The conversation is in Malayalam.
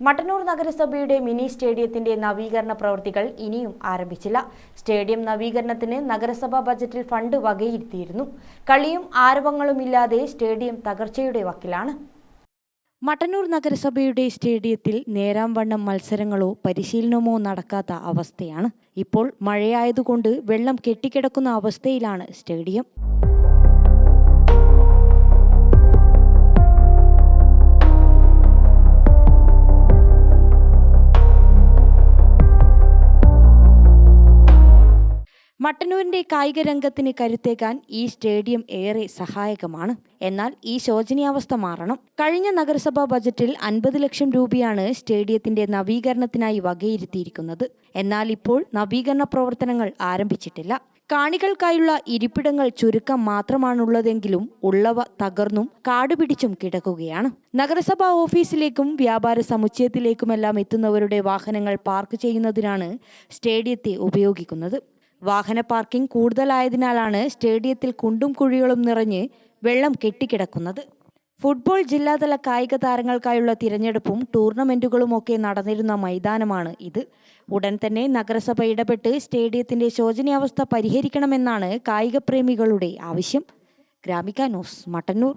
മട്ടന്നൂർ നഗരസഭയുടെ മിനി സ്റ്റേഡിയത്തിന്റെ നവീകരണ പ്രവൃത്തികൾ ഇനിയും ആരംഭിച്ചില്ല. സ്റ്റേഡിയം നവീകരണത്തിന് നഗരസഭാ ബജറ്റിൽ ഫണ്ട് വകയിരുത്തിയിരുന്നു. കളിയും ആരവങ്ങളുമില്ലാതെ സ്റ്റേഡിയം തകർച്ചയുടെ വക്കിലാണ്. മട്ടന്നൂർ നഗരസഭയുടെ സ്റ്റേഡിയത്തിൽ നേരാംവണ്ണം മത്സരങ്ങളോ പരിശീലനമോ നടക്കാത്ത അവസ്ഥയാണ്. ഇപ്പോൾ മഴയായതുകൊണ്ട് വെള്ളം കെട്ടിക്കിടക്കുന്ന അവസ്ഥയിലാണ് സ്റ്റേഡിയം. മട്ടന്നൂരിന്റെ കായിക രംഗത്തിന് കരുത്തേക്കാൻ ഈ സ്റ്റേഡിയം ഏറെ സഹായകമാണ്. എന്നാൽ ഈ ശോചനീയാവസ്ഥ മാറണം. കഴിഞ്ഞ നഗരസഭാ ബജറ്റിൽ അൻപത് ലക്ഷം രൂപയാണ് സ്റ്റേഡിയത്തിന്റെ നവീകരണത്തിനായി വകയിരുത്തിയിരിക്കുന്നത്. എന്നാൽ ഇപ്പോൾ നവീകരണ പ്രവർത്തനങ്ങൾ ആരംഭിച്ചിട്ടില്ല. കാണികൾക്കായുള്ള ഇരിപ്പിടങ്ങൾ ചുരുക്കം മാത്രമാണുള്ളതെങ്കിലും ഉള്ളവ തകർന്നും കാടുപിടിച്ചും കിടക്കുകയാണ്. നഗരസഭാ ഓഫീസിലേക്കും വ്യാപാര സമുച്ചയത്തിലേക്കുമെല്ലാം എത്തുന്നവരുടെ വാഹനങ്ങൾ പാർക്ക് ചെയ്യുന്നതിനാണ് സ്റ്റേഡിയത്തെ ഉപയോഗിക്കുന്നത്. വാഹന പാർക്കിംഗ് കൂടുതലായതിനാലാണ് സ്റ്റേഡിയത്തിൽ കുണ്ടും കുഴികളും നിറഞ്ഞ് വെള്ളം കെട്ടിക്കിടക്കുന്നത്. ഫുട്ബോൾ ജില്ലാതല കായിക താരങ്ങൾക്കായുള്ള തിരഞ്ഞെടുപ്പും ടൂർണമെന്റുകളും ഒക്കെ നടന്നിരുന്ന മൈതാനമാണ് ഇത്. ഉടൻ തന്നെ നഗരസഭ ഇടപെട്ട് സ്റ്റേഡിയത്തിന്റെ ശോചനീയാവസ്ഥ പരിഹരിക്കണമെന്നാണ് കായിക പ്രേമികളുടെ ആവശ്യം. Gramika news Mattannur.